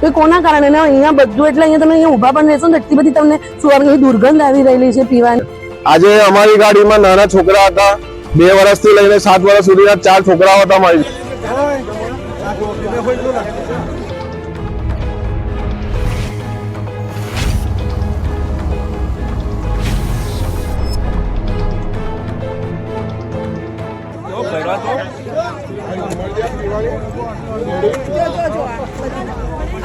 તો કોના કારણે અહીંયા બધું એટલે અહીંયા તમે અહીંયા ઊભા પણ રહેશો ને એટલી બધી તમને સુવાની દુર્ગંધ આવી રહેલી છે પીવાની. આજે અમારી ગાડીમાં નાના છોકરા હતા. બે વર્ષથી લઈને સાત વર્ષ સુધીના ચાર છોકરાઓ હતા મારી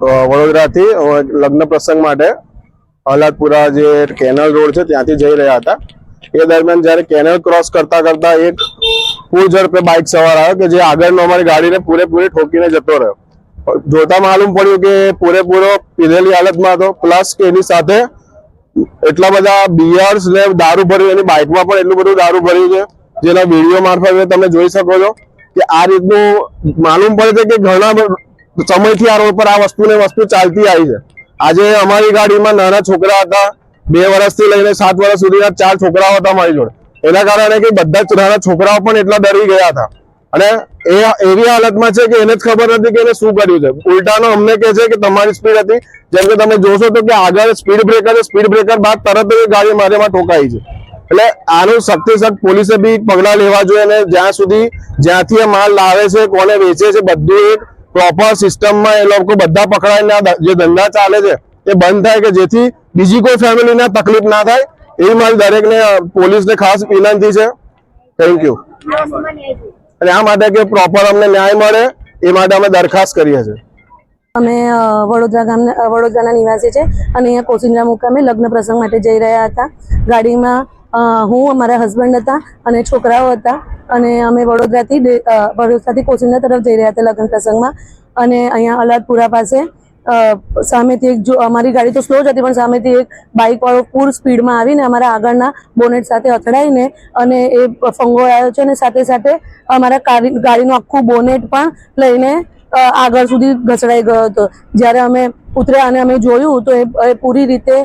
વડોદરાથી લગ્ન પ્રસંગ માટે અહલાદપુરા જે કેનલ રોડ છે, ત્યાંથી જઈ રહ્યા હતા. એ દરમિયાન જ્યારે કેનલ ક્રોસ કરતા કરતા એક પૂર ઝડપે બાઇક સવાર આવ્યો કે જે આગળનો અમારી ગાડીને પૂરેપૂરી ઠોકીને જતો રહ્યો. જોતા માલુમ પડ્યું કે પૂરેપૂરો પીધેલી હાલતમાં હતો. પ્લસ કે એની સાથે એટલા બધા બિયર્સ ને દારૂ ભર્યું, એની બાઇકમાં પણ એટલું બધું દારૂ ભર્યું છે, જેના વીડિયો મારફતે તમે જોઈ શકો છો કે આ રીતનું માલુમ પડે છે કે ઘણા સમયથી આ રોડ પર આ વસ્તુ ને વસ્તુ ચાલતી આવી છે. આજે અમારી ગાડીમાં નાના છોકરા હતા. બે વર્ષથી લઈને સાત વર્ષ સુધીના ચાર છોકરાઓ હતા મારી જોડે. એના કારણે કે બધા જ નાના છોકરાઓ પણ એટલા ડરી ગયા હતા. અને એ એવી હાલતમાં છે કે એને જ ખબર નથી કે એને શું કર્યું છે. ઉલટાનો અમને કહે છે કે તમારી સ્પીડ હતી. જેમ કે તમે જોશો તો કે આગળ સ્પીડ બ્રેકર છે. સ્પીડ બ્રેકર બાદ તરત જ ગાડી મારેમાં ઠોકાઈ છે. એટલે આનું સખ્ત પોલીસે બી પગલાં લેવા જોઈએ અને જ્યાં સુધી જ્યાંથી એ માલ લાવે છે, કોને વેચે છે, બધું એક પ્રોપર સિસ્ટમમાં એ લોકો બધા પકડાઈને જે ધંધા ચાલે છે, એ બંધ થાય કે જેથી બીજી કોઈ ફેમિલીને તકલીફ ના થાય, એવી મારી દરેકને પોલીસને ખાસ વિનંતી છે. થેન્ક યુ અને આ માટે કે પ્રોપર અમને ન્યાય મળે, એ માટે અમે દરખાસ્ત કરીએ છીએ. અમે વડોદરા ગામના વડોદરાના નિવાસી છે અને અહીંયા કોસિંદ્રા મુકામે લગ્ન પ્રસંગ માટે જઈ રહ્યા હતા. ગાડીમાં હું અમારા હસબન્ડ હતા અને છોકરાઓ હતા અને અમે વડોદરાથી વડોદરાથી કોચિંગના તરફ જઈ રહ્યા હતા લગ્ન પ્રસંગમાં. અને અહીંયા અલાદપુરા પાસે સામેથી એક જો, અમારી ગાડી તો સ્લો જ હતી પણ સામેથી એક બાઇક વાળો પૂર સ્પીડમાં આવીને અમારા આગળના બોનેટ સાથે અથડાઈને અને એ ફંગો આવ્યો છે અને સાથે સાથે અમારા ગાડી ગાડીનું આખું બોનેટ પણ લઈને આગળ સુધી ઘસડાઈ ગયો હતો. જ્યારે અમે ઉતર્યા અને અમે જોયું તો એ પૂરી રીતે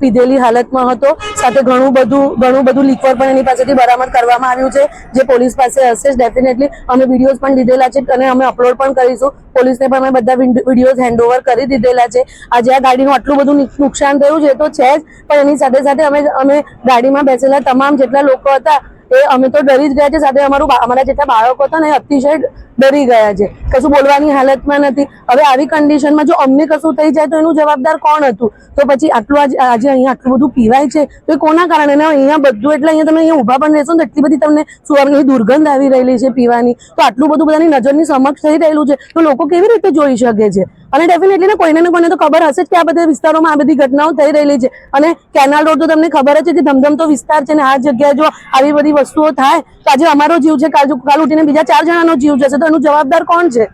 પીધેલી હાલતમાં હતો. સાથે ઘણું બધું ઘણું બધું લિક્વર પણ એની પાસેથી બરામદ કરવામાં આવ્યું છે. જે પોલીસ પાસે હશે ડેફિનેટલી અમે વિડીયોઝ પણ લીધેલા છે અને અમે અપલોડ પણ કરીશું. પોલીસને પણ અમે બધા વિડીયોઝ હેન્ડઓવર કરી દીધેલા છે. આજે આ ગાડીનું આટલું બધું નુકસાન થયું છે તો છે જ, પણ એની સાથે સાથે અમે અમે ગાડીમાં બેસેલા તમામ જેટલા લોકો હતા, એ અમે તો ડરી જ ગયા છે. સાથે અમારું અમારા જેટલા બાળકો હતા ને અતિશય ડરી ગયા છે. કશું બોલવાની હાલતમાં નથી. હવે આવી કન્ડિશનમાં જો અમને કશું થઈ જાય તો એનું જવાબદાર કોણ હતું? તો પછી આટલું આજે આજે અહીંયા આટલું બધું પીવાય છે? તો એ કોના કારણે? અહીંયા બધું એટલે અહીંયા તમે અહીંયા ઊભા પણ રહેશો ને એટલી બધી તમને સુવાની દુર્ગંધ આવી રહેલી છે પીવાની. તો આટલું બધું બધાની નજરની સમક્ષ થઈ રહેલું છે. તો લોકો કેવી રીતે જોઈ શકે છે? અને ડેફિનેટલી ને કોઈને ને કોઈને તો ખબર હશે જ કે આ બધા વિસ્તારોમાં આ બધી ઘટનાઓ થઈ રહેલી છે. અને કેનાલ રોડ તો તમને ખબર જ છે કે ધમધમતો વિસ્તાર છે ને આ જગ્યાએ જો આવી બધી વસ્તુઓ થાય, તો આજે અમારો જીવ છે. કાલ કાલ ઉઠીને બીજા ચાર જણાનો જીવ જશે તો એનું જવાબદાર કોણ છે?